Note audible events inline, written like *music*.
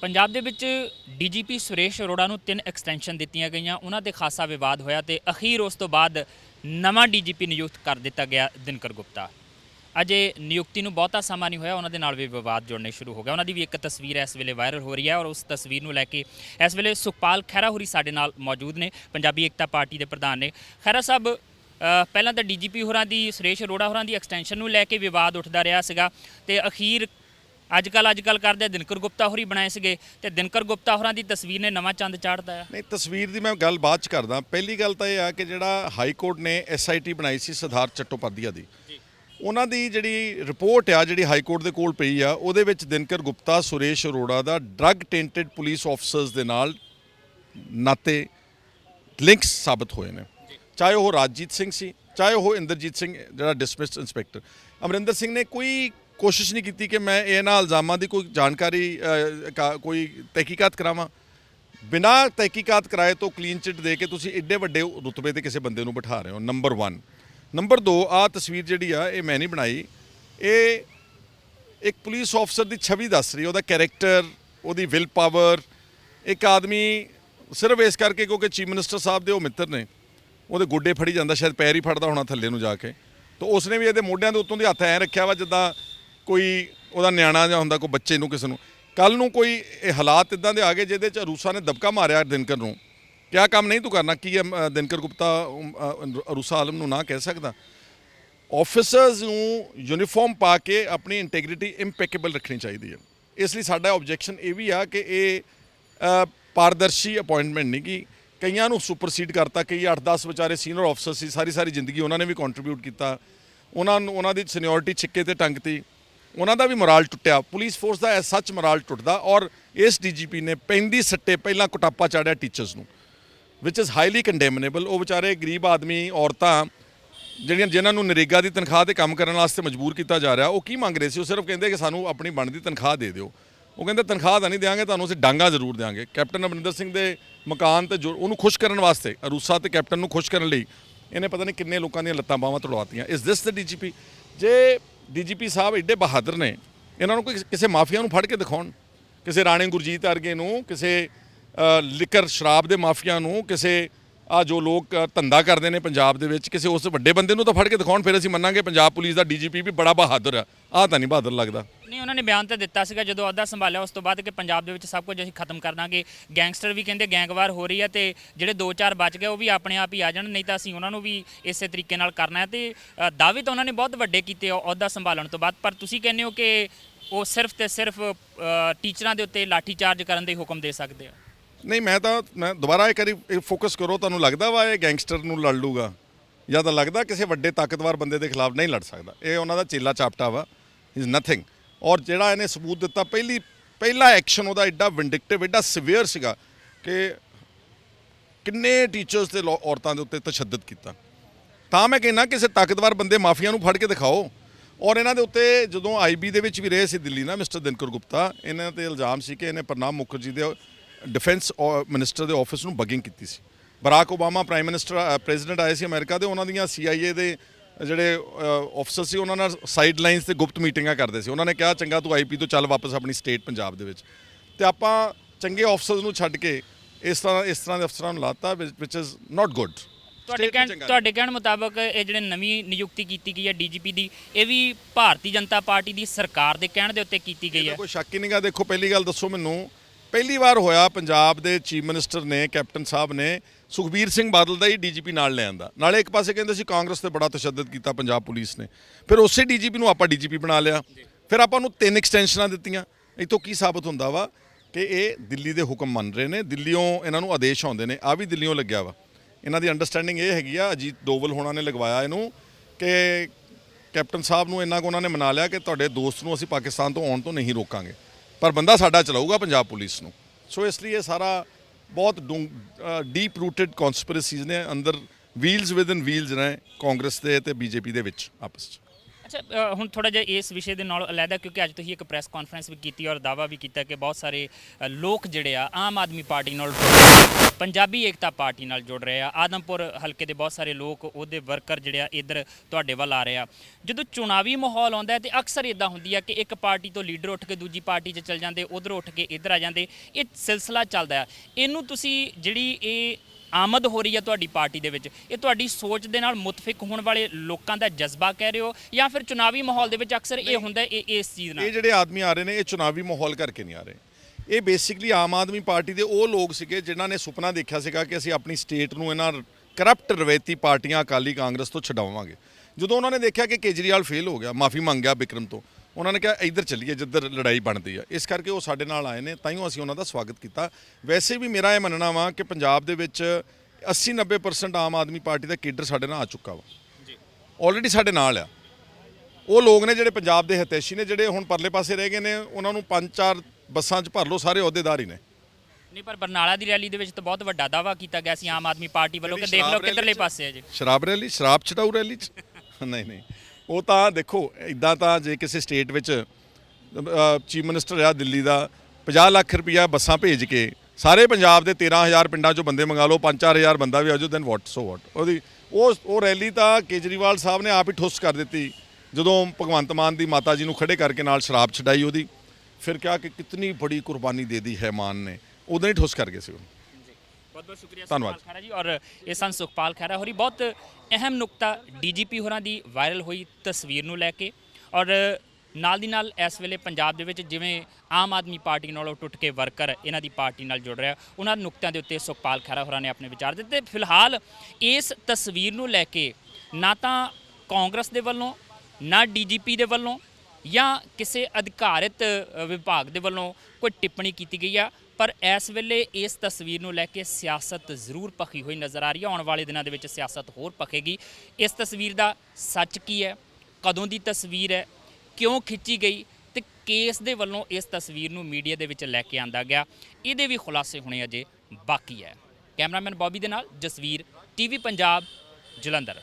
ਪੰਜਾਬ ਦੇ ਵਿੱਚ ਡੀਜੀਪੀ ਸੁਰੇਸ਼ ਅਰੋੜਾ ਨੂੰ ਤਿੰਨ ਐਕਸਟੈਂਸ਼ਨ ਦਿੱਤੀਆਂ ਗਈਆਂ। ਉਹਨਾਂ ਤੇ ਖਾਸਾ ਵਿਵਾਦ ਹੋਇਆ ਤੇ ਅਖੀਰ ਉਸ ਤੋਂ ਬਾਅਦ ਨਵਾਂ ਡੀਜੀਪੀ ਨਿਯੁਕਤ ਕਰ ਦਿੱਤਾ ਗਿਆ ਦਿਨਕਰ ਗੁਪਤਾ। ਅਜੇ ਨਿਯੁਕਤੀ ਨੂੰ ਬਹੁਤਾ ਸਮਾਂ ਨਹੀਂ ਹੋਇਆ, ਉਹਨਾਂ ਦੇ ਨਾਲ ਵੀ ਵਿਵਾਦ ਜੁੜਨੇ ਸ਼ੁਰੂ ਹੋ ਗਿਆ ਉਹਨਾਂ ਦੀ ਵੀ ਇੱਕ ਤਸਵੀਰ ਇਸ ਵੇਲੇ ਵਾਇਰਲ ਹੋ ਰਹੀ ਹੈ ਔਰ ਉਸ ਤਸਵੀਰ ਨੂੰ ਲੈ ਕੇ ਇਸ ਵੇਲੇ ਸੁਖਪਾਲ ਖਹਿਰਾ ਹੋਰੀ ਸਾਡੇ ਨਾਲ ਮੌਜੂਦ ਨੇ, ਪੰਜਾਬੀ ਏਕਤਾ ਪਾਰਟੀ ਦੇ ਪ੍ਰਧਾਨ ਨੇ। ਖਹਿਰਾ ਸਾਹਿਬ ਪਹਿਲਾਂ ਤਾਂ ਡੀਜੀਪੀ ਹੋਰਾਂ ਦੀ, ਸੁਰੇਸ਼ ਅਰੋੜਾ ਹੋਰਾਂ ਦੀ ਐਕਸਟੈਂਸ਼ਨ ਨੂੰ ਲੈ ਕੇ ਵਿਵਾਦ ਉੱਠਦਾ ਰਿਹਾ ਸੀਗਾ ਤੇ ਅਖੀਰ ਅੱਜ ਕੱਲ ਅੱਜ ਕੱਲ ਕਰਦੇ ਦਿਨਕਰ ਗੁਪਤਾ ਹੋਰੀ ਬਣਾਏ ਸੀਗੇ ਤੇ ਦਿਨਕਰ ਗੁਪਤਾ ਹੋਰਾਂ ਦੀ ਤਸਵੀਰ ਨੇ ਨਵਾਂ ਚੰਦ ਚਾੜਦਾ ਹੈ। ਨਹੀਂ ਤਸਵੀਰ ਦੀ ਮੈਂ ਗੱਲ ਬਾਅਦ ਚ ਕਰਦਾ। ਪਹਿਲੀ ਗੱਲ ਤਾਂ ਇਹ ਆ ਕਿ ਜਿਹੜਾ ਹਾਈ ਕੋਰਟ ਨੇ ਐਸਆਈਟੀ ਬਣਾਈ ਸੀ ਸਿਧਾਰਥ ਚੱਟੋਪਾਧਿਆ ਦੀ। ਉਹਨਾਂ ਦੀ ਜਿਹੜੀ ਰਿਪੋਰਟ ਆ ਜਿਹੜੀ ਹਾਈ ਕੋਰਟ ਦੇ ਕੋਲ ਪਈ ਆ ਉਹਦੇ ਵਿੱਚ ਦਿਨਕਰ ਗੁਪਤਾ ਸੁਰੇਸ਼ ਅਰੋੜਾ ਦਾ ਡਰੱਗ ਟੈਂਟਡ ਪੁਲਿਸ ਆਫਸਰਸ ਦੇ ਨਾਲ ਨਾਤੇ ਲਿੰਕਸ ਸਾਬਤ ਹੋਏ ਨੇ। ਚਾਹੇ ਉਹ ਰਾਜਜੀਤ ਸਿੰਘ ਸੀ ਚਾਹੇ ਉਹ ਇੰਦਰਜੀਤ ਸਿੰਘ ਜਿਹੜਾ ਡਿਸਮਿਸਡ ਇੰਸਪੈਕਟਰ। ਅਮਰਿੰਦਰ ਸਿੰਘ ਨੇ ਕੋਈ ਕੋਸ਼ਿਸ਼ ਨਹੀਂ ਕੀਤੀ ਕਿ ਮੈਂ ਇਹਨਾਂ ਇਲਜ਼ਾਮਾਂ ਦੀ ਕੋਈ ਜਾਣਕਾਰੀ ਕਾ- ਕੋਈ ਤਹਿਕੀਕਾਤ ਕਰਾਵਾਂ। ਬਿਨਾਂ ਤਹਿਕੀਕਾਤ ਕਰਾਏ ਤੋਂ ਕਲੀਨ ਚਿਟ ਦੇ ਕੇ ਤੁਸੀਂ ਇੱਡੇ ਵੱਡੇ ਰੁਤਬੇ ਤੇ ਕਿਸੇ ਬੰਦੇ ਨੂੰ ਬਿਠਾ ਰਹੇ ਹੋ ਨੰਬਰ 1 ਨੰਬਰ 2 ਆ ਤਸਵੀਰ ਜਿਹੜੀ ਆ, ਇਹ ਮੈਂ ਨਹੀਂ ਬਣਾਈ। ਇਹ ਇੱਕ ਪੁਲਿਸ ਆਫਸਰ ਦੀ ਛਵੀ ਦੱਸ ਰਹੀ ਉਹਦਾ ਕੈਰੈਕਟਰ ਉਹਦੀ ਵਿਲ ਪਾਵਰ ਇੱਕ ਆਦਮੀ ਸਿਰਫ ਇਸ ਕਰਕੇ ਕਿਉਂਕਿ ਚੀਫ ਮਿਨਿਸਟਰ ਸਾਹਿਬ ਦੇ ਉਹ ਮਿੱਤਰ ਨੇ, ਉਹਦੇ ਗੋਡੇ ਫੜੀ ਜਾਂਦਾ, ਸ਼ਾਇਦ ਪੈਰ ਹੀ ਫੜਦਾ ਹੋਣਾ ਥੱਲੇ ਨੂੰ ਜਾ ਕੇ। ਤਾਂ ਉਸਨੇ ਵੀ ਇਹਦੇ ਮੋਢਿਆਂ ਦੇ ਉੱਤੋਂ ਦੀ ਹੱਥ ਐ ਰੱਖਿਆ ਵਾ, ਜਿੱਦਾਂ ਕੋਈ ਉਹਦਾ ਨਿਆਣਾ ਜਾਂ ਹੁੰਦਾ ਕੋਈ ਬੱਚੇ ਨੂੰ ਕਿਸੇ ਨੂੰ। ਕੱਲ ਨੂੰ ਕੋਈ ਇਹ ਹਾਲਾਤ ਇਦਾਂ ਦੇ ਆ ਗਏ ਜਿਹਦੇ ਚ ਅਰੂਸਾ ਨੇ ਦਬਕਾ ਮਾਰਿਆ ਦਿਨਕਰ ਨੂੰ। ਕਿਆ ਕੰਮ ਨਹੀਂ ਤੂੰ ਕਰਨਾ? ਕੀ ਇਹ, ਦਿਨਕਰ ਗੁਪਤਾ ਅਮ, ਅਰੂਸਾ ਆਲਮ ਨੂੰ ਨਾ ਕਹਿ ਸਕਦਾ? ਆਫੀਸਰਸ ਨੂੰ ਯੂਨੀਫਾਰਮ ਪਾ ਕੇ ਆਪਣੀ ਇੰਟੈਗ੍ਰਿਟੀ ਇੰਪੈਕੇਬਲ ਰੱਖਣੀ ਚਾਹੀਦੀ ਹੈ। ਇਸ ਲਈ ਸਾਡਾ ਆਬਜੈਕਸ਼ਨ ਇਹ ਵੀ ਆ ਕਿ ਇਹ ਪਾਰਦਰਸ਼ੀ ਅਪਾਇੰਟਮੈਂਟ ਨਹੀਂ ਕਿ ਕਈਆਂ ਨੂੰ ਸੁਪਰਸੀਡ ਕਰਤਾ ਕਈ 8-10 ਵਿਚਾਰੇ ਸੀਨੀਅਰ ਆਫਸਰ ਸੀ ਸਾਰੀ ਸਾਰੀ ਜ਼ਿੰਦਗੀ ਉਹਨਾਂ ਨੇ ਵੀ ਕੰਟਰੀਬਿਊਟ ਕੀਤਾ। ਉਹਨਾਂ ਨੂੰ ਉਹਨਾਂ ਦੀ ਸੀਨੀਅਰਿਟੀ ਛਿੱਕੇ ਤੇ ਟੰਗਤੀ ਉਹਨਾਂ ਦਾ ਵੀ ਮੋਰਾਲ ਟੁੱਟਿਆ। ਪੁਲਿਸ ਫੋਰਸ ਦਾ ਐਸ ਸੱਚ ਮੋਰਾਲ ਟੁੱਟਦਾ ਔਰ ਇਸ ਡੀਜੀਪੀ ਨੇ 35 ਸੱਟੇ ਪਹਿਲਾਂ ਕੁਟਾਪਾ ਚਾੜਿਆ ਟੀਚਰਸ ਨੂੰ ਵਿਚ ਇਜ਼ ਹਾਈਲੀ ਕੰਡੈਮਨੇਬਲ ਉਹ ਵਿਚਾਰੇ ਗਰੀਬ ਆਦਮੀ, ਔਰਤਾਂ, ਜਿਹੜੀਆਂ ਜਿਨ੍ਹਾਂ ਨੂੰ ਨਰੇਗਾ ਦੀ ਤਨਖਾਹ ਤੇ ਕੰਮ ਕਰਨ ਵਾਸਤੇ ਮਜਬੂਰ ਕੀਤਾ ਜਾ ਰਿਹਾ, ਉਹ ਕੀ ਮੰਗ ਰਹੇ ਸੀ? ਉਹ ਸਿਰਫ ਕਹਿੰਦੇ ਕਿ ਸਾਨੂੰ ਆਪਣੀ ਬਣਦੀ ਤਨਖਾਹ ਦੇ ਦਿਓ। ਉਹ ਕਹਿੰਦੇ, ਤਨਖਾਹ ਤਾਂ ਨਹੀਂ ਦੇਵਾਂਗੇ ਤੁਹਾਨੂੰ ਅਸੀਂ ਡਾਂਗਾ ਜ਼ਰੂਰ ਦੇਵਾਂਗੇ ਕੈਪਟਨ ਅਮਰਿੰਦਰ ਸਿੰਘ ਦੇ ਮਕਾਨ ਤੇ ਜੋ ਉਹਨੂੰ ਖੁਸ਼ ਕਰਨ ਵਾਸਤੇ, ਅਰੂਸਾ ਤੇ ਕੈਪਟਨ ਨੂੰ ਖੁਸ਼ ਕਰਨ ਲਈ, ਇਹਨੇ ਪਤਾ ਨਹੀਂ ਕਿੰਨੇ ਲੋਕਾਂ ਦੀਆਂ ਲੱਤਾਂ ਬਾਹਾਂ ਤੜਵਾਤੀਆਂ। ਇਸ ਦਿਸ ਦ ਡੀਜੀਪੀ ਜੇ ਡੀਜੀਪੀ ਸਾਹਿਬ ਐਡੇ ਬਹਾਦਰ ਨੇ, ਇਹਨਾਂ ਨੂੰ ਕੋਈ ਕਿਸੇ ਮਾਫੀਆ ਨੂੰ ਫੜ ਕੇ ਦਿਖਾਉਣ, ਕਿਸੇ ਰਾਣੇ ਗੁਰਜੀਤ ਅਰਗੇ ਨੂੰ, ਕਿਸੇ ਲਿਕਰ ਸ਼ਰਾਬ ਦੇ ਮਾਫੀਆ ਨੂੰ, ਕਿਸੇ ਆ ਜੋ ਲੋਕ ਧੰਦਾ ਕਰਦੇ ਨੇ ਪੰਜਾਬ ਦੇ ਵਿੱਚ ਕਿਸੇ ਉਸ ਵੱਡੇ ਬੰਦੇ ਨੂੰ ਤਾਂ ਫੜ ਕੇ ਦਿਖਾਉਣ ਫਿਰ ਅਸੀਂ ਮੰਨਾਂਗੇ ਪੰਜਾਬ ਪੁਲਿਸ ਦਾ ਡੀਜੀਪੀ ਵੀ ਬੜਾ ਬਹਾਦਰ ਆ। ਆਹ ਤਾਂ ਨਹੀਂ ਬਹਾਦਰ ਲੱਗਦਾ। ਨਹੀਂ ਉਹਨਾਂ ਨੇ ਬਿਆਨ ਤਾਂ ਦਿੱਤਾ ਸੀਗਾ ਜਦੋਂ ਅਹੁਦਾ ਸੰਭਾਲਿਆ ਉਸ ਤੋਂ ਬਾਅਦ ਕਿ ਪੰਜਾਬ ਦੇ ਵਿੱਚ ਸਭ ਕੁਝ ਅਸੀਂ ਖਤਮ ਕਰ ਦਾਂਗੇ। ਗੈਂਗਸਟਰ ਵੀ ਕਹਿੰਦੇ ਗੈਂਗਵਾਰ ਹੋ ਰਹੀ ਹੈ ਤੇ ਜਿਹੜੇ 2-4 ਬਚ ਗਏ ਉਹ ਵੀ ਆਪਣੇ ਆਪ ਹੀ ਆ ਜਾਣ ਨਹੀਂ ਤਾਂ ਅਸੀਂ ਉਹਨਾਂ ਨੂੰ ਵੀ ਇਸੇ ਤਰੀਕੇ ਨਾਲ ਕਰਨਾ ਹੈ ਤੇ ਅ, ਦਾਅਵੇ ਤਾਂ ਉਹਨਾਂ ਨੇ ਬਹੁਤ ਵੱਡੇ ਕੀਤੇ ਆ ਅਹੁਦਾ ਸੰਭਾਲਣ ਤੋਂ ਬਾਅਦ। ਪਰ ਤੁਸੀਂ ਕਹਿੰਦੇ ਹੋ ਕਿ ਉਹ ਸਿਰਫ ਤੇ ਸਿਰਫ ਅ, ਟੀਚਰਾਂ ਦੇ ਉੱਤੇ ਲਾਠੀਚਾਰਜ ਕਰਨ ਦੇ ਹੁਕਮ ਦੇ ਸਕਦੇ ਆ। ਨਹੀਂ, ਮੈਂ ਤਾਂ, ਮੈਂ ਦੁਬਾਰਾ ਇੱਕ ਵਾਰੀ ਫੋਕਸ ਕਰੋ, ਤੁਹਾਨੂੰ ਲੱਗਦਾ ਵਾ ਇਹ ਗੈਂਗਸਟਰ ਨੂੰ ਲੜ ਲੂਗਾ? ਜਾਂ ਤਾਂ ਲੱਗਦਾ ਕਿਸੇ ਵੱਡੇ ਤਾਕਤਵਰ ਬੰਦੇ ਦੇ ਖਿਲਾਫ ਨਹੀਂ ਲੜ ਸਕਦਾ? ਇਹ ਉਹਨਾਂ ਦਾ ਚੇਲਾ ਚਾਪਟਾ ਵਾ। ਇਜ਼ ਨਥਿੰਗ ਔਰ ਜਿਹੜਾ ਇਹਨੇ ਸਬੂਤ ਦਿੱਤਾ, ਪਹਿਲੀ, ਪਹਿਲਾ ਐਕਸ਼ਨ ਉਹਦਾ ਐਡਾ ਵਿੰਡਿਕਟਿਵ ਐਡਾ ਸਿਵੀਅਰ ਸੀਗਾ ਕਿ ਕਿੰਨੇ ਟੀਚਰਸ ਤੇ ਲੌ- ਔਰਤਾਂ ਦੇ ਉੱਤੇ ਤਸ਼ੱਦਦ ਕੀਤਾ। ਤਾਂ ਮੈਂ ਕਹਿੰਦਾ ਕਿਸੇ ਤਾਕਤਵਰ ਬੰਦੇ ਮਾਫੀਆ ਨੂੰ ਫੜ ਕੇ ਦਿਖਾਓ। ਔਰ ਇਹਨਾਂ ਦੇ ਉੱਤੇ ਜਦੋਂ ਆਈਬੀ ਦੇ ਵਿੱਚ ਵੀ ਰਹੇ ਸੀ ਦਿੱਲੀ ਨਾ ਮਿਸਟਰ ਦਿਨਕਰ ਗੁਪਤਾ, ਇਹਨਾਂ ਤੇ ਇਲਜ਼ਾਮ ਸੀ ਕਿ ਇਹਨੇ ਪ੍ਰਣਾਮ ਮੁਖਰਜੀ ਦੇ ਡਿਫੈਂਸ ਮਿਨਿਸਟਰ ਦੇ ਆਫਿਸ ਨੂੰ ਬਗਿੰਗ ਕੀਤੀ ਸੀ। Barack Obama prime minister president ਆਏ ਸੀ ਅਮਰੀਕਾ ਦੇ ਉਹਨਾਂ ਦੀਆਂ ਸੀਆਈਏ ਦੇ ਜਿਹੜੇ ਆਫਸਰ ਸੀ ਉਹਨਾਂ ਨਾਲ ਸਾਈਡ ਲਾਈਨਸ ਤੇ ਗੁਪਤ ਮੀਟਿੰਗਾਂ ਕਰਦੇ ਸੀ। ਉਹਨਾਂ ਨੇ ਕਿਹਾ ਚੰਗਾ ਤੂੰ ਆਈਪੀ ਤੋਂ ਚੱਲ ਵਾਪਸ ਆਪਣੀ ਸਟੇਟ ਪੰਜਾਬ ਦੇ ਵਿੱਚ। ਤੇ ਆਪਾਂ ਚੰਗੇ ਆਫਸਰਸ ਨੂੰ ਛੱਡ ਕੇ ਇਸ ਤਰ੍ਹਾਂ ਇਸ ਤਰ੍ਹਾਂ ਦੇ ਅਫਸਰਾਂ ਨੂੰ ਲਾਤਾ ਵਿਚ ਇਜ਼ ਨਾਟ ਗੁੱਡ ਤੁਹਾਡੇ ਕਹਿਣ ਤੁਹਾਡੇ ਕਹਿਣ ਮੁਤਾਬਕ ਇਹ ਜਿਹੜੇ ਨਵੀਂ ਨਿਯੁਕਤੀ ਕੀਤੀ ਗਈ ਹੈ ਡੀਜੀਪੀ ਦੀ ਇਹ ਵੀ ਭਾਰਤੀ ਜਨਤਾ ਪਾਰਟੀ ਦੀ ਸਰਕਾਰ ਦੇ ਕਹਿਣ ਦੇ ਉੱਤੇ ਕੀਤੀ ਗਈ ਹੈ? ਕੋਈ ਸ਼ੱਕ ਹੀ ਨਹੀਂਗਾ। ਦੇਖੋ ਪਹਿਲੀ ਗੱਲ ਦੱਸੋ ਮੈਨੂੰ ਪਹਿਲੀ ਵਾਰ ਹੋਇਆ ਪੰਜਾਬ ਦੇ ਚੀਫ ਮਿਨਿਸਟਰ ਨੇ, ਕੈਪਟਨ ਸਾਹਿਬ ਨੇ ਸੁਖਬੀਰ ਸਿੰਘ ਬਾਦਲ ਦਾ ਹੀ ਡੀਜੀਪੀ ਨਾਲ ਲੈ ਆਂਦਾ ਨਾਲੇ ਇੱਕ ਪਾਸੇ ਕਹਿੰਦੇ ਸੀ ਕਾਂਗਰਸ ਤੇ ਬੜਾ ਤਸ਼ੱਦਦ ਕੀਤਾ ਪੰਜਾਬ ਪੁਲਿਸ ਨੇ। ਫਿਰ ਉਸੇ ਡੀਜੀਪੀ ਨੂੰ ਆਪਾਂ ਡੀਜੀਪੀ ਬਣਾ ਲਿਆ। ਫਿਰ ਆਪਾਂ ਨੂੰ ਤਿੰਨ ਐਕਸਟੈਂਸ਼ਨਾਂ ਦਿੱਤੀਆਂ। ਇਹ ਤੋਂ ਕੀ ਸਾਬਤ ਹੁੰਦਾ ਵਾ ਕਿ ਇਹ ਦਿੱਲੀ ਦੇ ਹੁਕਮ ਮੰਨ ਰਹੇ ਨੇ। ਦਿੱਲੀੋਂ ਇਹਨਾਂ ਨੂੰ ਆਦੇਸ਼ ਆਉਂਦੇ ਨੇ। ਆ ਵੀ ਦਿੱਲੀੋਂ ਲੱਗਿਆ ਵਾ। ਇਹਨਾਂ ਦੀ ਅੰਡਰਸਟੈਂਡਿੰਗ ਇਹ ਹੈਗੀ ਆ, ਅਜੀਤ ਦੋਵਲ ਹੋਣਾ ਨੇ ਲਗਵਾਇਆ ਇਹਨੂੰ ਕਿ ਕੈਪਟਨ ਸਾਹਿਬ ਨੂੰ ਇੰਨਾ ਕੁ ਉਹਨਾਂ ਨੇ ਮਨਾ ਲਿਆ ਕਿ ਤੁਹਾਡੇ ਦੋਸਤ ਨੂੰ ਅਸੀਂ ਪਾਕਿਸਤਾਨ ਤੋਂ ਆਉਣ ਤੋਂ ਨਹੀਂ ਰੋਕਾਂਗੇ। ਪਰ ਬੰਦਾ ਸਾਡਾ ਚਲਾਊਗਾ ਪੰਜਾਬ ਪੁਲਿਸ ਨੂੰ। ਸੋ ਇਸ ਲਈ ਇਹ ਸਾਰਾ ਬਹੁਤ ਡੀਪ ਰੂਟਡ ਕਨਸਪੀਰੇਸੀਜ਼ ਨੇ। ਅੰਦਰ ਵੀਲਸ ਵਿਦ ਇਨ ਵੀਲਸ ਨੇ ਕਾਂਗਰਸ ਦੇ ਤੇ ਬੀਜੇਪੀ ਦੇ ਵਿੱਚ ਆਪਸ 'ਚ। ਅੱਛਾ ਅ, ਹੁਣ ਥੋੜਾ ਜਿਹਾ ਇਸ ਵਿਸ਼ੇ ਦੇ ਨਾਲ ਅਲੱਗਾ ਕਿਉਂਕਿ ਅੱਜ ਤੁਸੀਂ ਇੱਕ ਪ੍ਰੈਸ ਕਾਨਫਰੰਸ ਵੀ ਕੀਤੀ ਔਰ ਦਾਵਾ ਵੀ ਕੀਤਾ ਕਿ ਬਹੁਤ ਸਾਰੇ ਅ, ਲੋਕ ਜਿਹੜੇ ਆ ਆਮ ਆਦਮੀ ਪਾਰਟੀ ਨਾਲ ਜੁੜ ਰਹੇ ਆ, ਪੰਜਾਬੀ ਏਕਤਾ ਪਾਰਟੀ ਨਾਲ ਜੁੜ ਰਹੇ ਆ ਆਦਮਪੁਰ ਹਲਕੇ ਦੇ ਬਹੁਤ ਸਾਰੇ ਲੋਕ ਉਹਦੇ ਵਰਕਰ ਜਿਹੜੇ ਆ ਇੱਧਰ ਤੁਹਾਡੇ ਵੱਲ ਆ ਰਹੇ ਆ। ਜਦੋਂ ਚੁਣਾਵੀ ਮਾਹੌਲ ਆਉਂਦਾ ਹੈ ਤੇ ਅਕਸਰ ਇਦਾਂ ਹੁੰਦੀ ਆ ਕਿ ਇੱਕ ਪਾਰਟੀ ਤੋਂ ਲੀਡਰ ਉੱਠ ਕੇ ਦੂਜੀ ਪਾਰਟੀ 'ਚ ਚਲ ਜਾਂਦੇ ਉਧਰ ਉੱਠ ਕੇ ਇੱਧਰ ਆ ਜਾਂਦੇ ਇਹ ਸਿਲਸਿਲਾ ਚੱਲਦਾ ਆ ਇਹਨੂੰ ਤੁਸੀਂ ਜਿਹੜੀ ਇਹ ਆਮਦ ਹੋ ਰਹੀ ਹੈ ਤੁਹਾਡੀ ਪਾਰਟੀ ਦੇ ਵਿੱਚ। ਇਹ ਤੁਹਾਡੀ ਸੋਚ ਦੇ ਨਾਲ ਮੁਤਫਿਕ ਹੋਣ ਵਾਲੇ ਲੋਕਾਂ ਦਾ ਜਜ਼ਬਾ ਕਹਿ ਰਹੇ ਹੋ ਜਾਂ ਫਿਰ ਚੁਣਾਵੀ ਮਾਹੌਲ ਦੇ ਵਿੱਚ ਅਕਸਰ ਇਹ ਹੁੰਦਾ ਇਹ ਇਸ ਚੀਜ਼ ਇਹ ਨਾਲ ਜਿਹੜੇ ਆਦਮੀ ਆ ਰਹੇ ਨੇ ਇਹ ਚੁਣਾਵੀ ਮਾਹੌਲ ਕਰਕੇ ਨਹੀਂ ਆ ਰਹੇ। ਇਹ ਬੇਸਿਕਲੀ ਆਮ ਆਦਮੀ ਪਾਰਟੀ ਦੇ ਉਹ ਲੋਕ ਸੀਗੇ ਜਿਨ੍ਹਾਂ ਨੇ ਸੁਪਨਾ ਦੇਖਿਆ ਸੀਗਾ ਕਿ ਅਸੀਂ ਆਪਣੀ ਸਟੇਟ ਨੂੰ ਇਹਨਾਂ ਕਰਪਟ ਰਵੈਤੀ ਪਾਰਟੀਆਂ ਅਕਾਲੀ ਕਾਂਗਰਸ ਤੋਂ ਛਡਾਵਾਂਗੇ। ਜਦੋਂ ਉਹਨਾਂ ਨੇ ਦੇਖਿਆ ਕਿ ਕੇਜਰੀਵਾਲ ਫੇਲ ਹੋ ਗਿਆ ਮਾਫੀ ਮੰਗ ਗਿਆ ਬਿਕਰਮ ਤੋਂ ਉਹਨਾਂ ਨੇ ਕਿਹਾ ਇੱਧਰ ਚੱਲੀਏ ਜਿੱਧਰ ਲੜਾਈ ਬਣਦੀ ਆ। ਇਸ ਕਰਕੇ ਉਹ ਸਾਡੇ ਨਾਲ ਆਏ ਨੇ ਤਾਂ ਹੀ ਅਸੀਂ ਉਹਨਾਂ ਦਾ ਸਵਾਗਤ ਕੀਤਾ। ਵੈਸੇ ਵੀ ਮੇਰਾ ਇਹ ਮੰਨਣਾ ਵਾ ਕਿ ਪੰਜਾਬ ਦੇ ਵਿੱਚ 80 90% ਆਮ ਆਦਮੀ ਪਾਰਟੀ ਦਾ ਕੇਡਰ ਸਾਡੇ ਨਾਲ ਆ ਚੁੱਕਾ ਵਾ। ਜੀ। ਆਲਰੇਡੀ ਸਾਡੇ ਨਾਲ ਆ। ਉਹ ਲੋਕ ਨੇ ਜਿਹੜੇ ਪੰਜਾਬ ਦੇ ਹਿਤੈਸ਼ੀ ਨੇ ਜਿਹੜੇ ਹੁਣ ਪਰਲੇ ਪਾਸੇ ਰਹਿ ਗਏ ਨੇ ਉਹਨਾਂ ਨੂੰ ਪੰਜ ਚਾਰ ਬੱਸਾਂ 'ਚ ਭਰ ਲਓ ਸਾਰੇ ਅਹੁਦੇਦਾਰ ਹੀ ਨੇ। ਨਹੀਂ ਪਰ ਬਰਨਾਲਾ ਦੀ ਰੈਲੀ ਦੇ ਵਿੱਚ ਤਾਂ ਬਹੁਤ ਵੱਡਾ ਦਾਵਾ ਕੀਤਾ ਗਿਆ ਸੀ ਆਮ ਆਦਮੀ ਪਾਰਟੀ ਵੱਲੋਂ ਕਿ ਦੇਖ ਲਓ ਕਿੱਧਰਲੇ ਪਾਸੇ ਹੈ ਜੀ। ਸ਼ਰਾਬ ਰੈਲੀ ਸ਼ਰਾਬ ਛਡਾਊ ਰੈਲੀ 'ਚ? *laughs* ਨਹੀਂ ਨਹੀਂ। ਉਹ ਤਾਂ ਦੇਖੋ ਇਦਾਂ ਤਾਂ ਜੇ ਕਿਸੇ ਸਟੇਟ ਵਿੱਚ ਚੀਫ ਮਿਨਿਸਟਰ ਆ ਦਿੱਲੀ ਦਾ 50 ਲੱਖ ਰੁਪਇਆ ਬੱਸਾਂ ਭੇਜ ਕੇ, ਸਾਰੇ ਪੰਜਾਬ ਦੇ 13000 ਪਿੰਡਾਂ 'ਚੋਂ ਬੰਦੇ ਮੰਗਾ ਲਓ 5-4000 ਬੰਦਾ ਵੀ ਆਜੋ ਦੈਨ ਵਾਟ ਸੋ ਵਾਟ ਉਹਦੀ, ਉਹ ਉਹ ਰੈਲੀ ਤਾਂ ਕੇਜਰੀਵਾਲ ਸਾਹਿਬ ਨੇ ਆਪ ਹੀ ਠੁੱਸ ਕਰ ਦਿੱਤੀ, ਜਦੋਂ ਭਗਵੰਤ ਮਾਨ ਦੀ ਮਾਤਾ ਜੀ ਨੂੰ ਖੜੇ ਕਰਕੇ ਨਾਲ ਸ਼ਰਾਬ ਛਡਾਈ ਉਹਦੀ, ਫਿਰ ਕਿਹਾ ਕਿ ਕਿਤਨੀ ਬੜੀ ਕੁਰਬਾਨੀ ਦੇ ਦੀ ਹੈ ਮਾਨ ਨੇ ਉਦੋਂ ਹੀ ਠੁੱਸ ਕਰ ਗਏ ਸੀ ਉਹ। ਬਹੁਤ ਬਹੁਤ ਸ਼ੁਕਰੀਆ ਧੰਨਵਾਦ। ਸੁਖਪਾਲ ਖਹਿਰਾ ਜੀ। ਔਰ ਇਹ ਸਨ ਸੁਖਪਾਲ ਖਹਿਰਾ ਹੋਰੀ। ਬਹੁਤ ਅਹਿਮ ਨੁਕਤਾ ਡੀਜੀਪੀ ਹੋਰਾਂ ਦੀ ਵਾਇਰਲ ਹੋਈ ਤਸਵੀਰ ਨੂੰ ਲੈ ਕੇ। ਔਰ ਨਾਲ ਦੀ ਨਾਲ ਇਸ ਵੇਲੇ ਪੰਜਾਬ ਦੇ ਵਿੱਚ ਜਿਵੇਂ ਆਮ ਆਦਮੀ ਪਾਰਟੀ ਨਾਲੋਂ ਟੁੱਟ ਕੇ ਵਰਕਰ ਇਹਨਾਂ ਦੀ ਪਾਰਟੀ ਨਾਲ ਜੁੜ ਰਿਹਾ ਉਹਨਾਂ ਨੁਕਤਿਆਂ ਦੇ ਉੱਤੇ ਸੁਖਪਾਲ ਖਹਿਰਾ ਹੋਰਾਂ ਨੇ ਆਪਣੇ ਵਿਚਾਰ ਦਿੱਤੇ। ਫਿਲਹਾਲ ਇਸ ਤਸਵੀਰ ਨੂੰ ਲੈ ਕੇ ਨਾ ਤਾਂ ਕਾਂਗਰਸ ਦੇ ਵੱਲੋਂ ਨਾ ਡੀਜੀਪੀ ਦੇ ਵੱਲੋਂ ਜਾਂ ਕਿਸੇ ਅਧਿਕਾਰਿਤ ਵਿਭਾਗ ਦੇ ਵੱਲੋਂ ਕੋਈ ਟਿੱਪਣੀ ਕੀਤੀ ਗਈ ਆ, ਪਰ ਇਸ ਵੇਲੇ ਇਸ ਤਸਵੀਰ ਨੂੰ ਲੈ ਕੇ ਸਿਆਸਤ ਜ਼ਰੂਰ ਭਖੀ ਹੋਈ ਨਜ਼ਰ ਆ ਰਹੀ ਹੈ ਆਉਣ ਵਾਲੇ ਦਿਨਾਂ ਦੇ ਵਿੱਚ ਸਿਆਸਤ ਹੋਰ ਭਖੇਗੀ। ਇਸ ਤਸਵੀਰ ਦਾ ਸੱਚ ਕੀ ਹੈ? ਕਦੋਂ ਦੀ ਤਸਵੀਰ ਹੈ? ਕਿਉਂ ਖਿੱਚੀ ਗਈ? ਤੇ ਕੇਸ ਦੇ ਵੱਲੋਂ ਇਸ ਤਸਵੀਰ ਨੂੰ ਮੀਡੀਆ ਦੇ ਵਿੱਚ ਲੈ ਕੇ ਆਂਦਾ ਗਿਆ। ਇਹਦੇ ਵੀ ਖੁਲਾਸੇ ਹੋਣੇ ਅਜੇ ਬਾਕੀ ਹੈ। ਕੈਮਰਾਮੈਨ ਬੌਬੀ ਦੇ ਨਾਲ ਜਸਵੀਰ, ਟੀਵੀ ਪੰਜਾਬ, ਜਲੰਧਰ।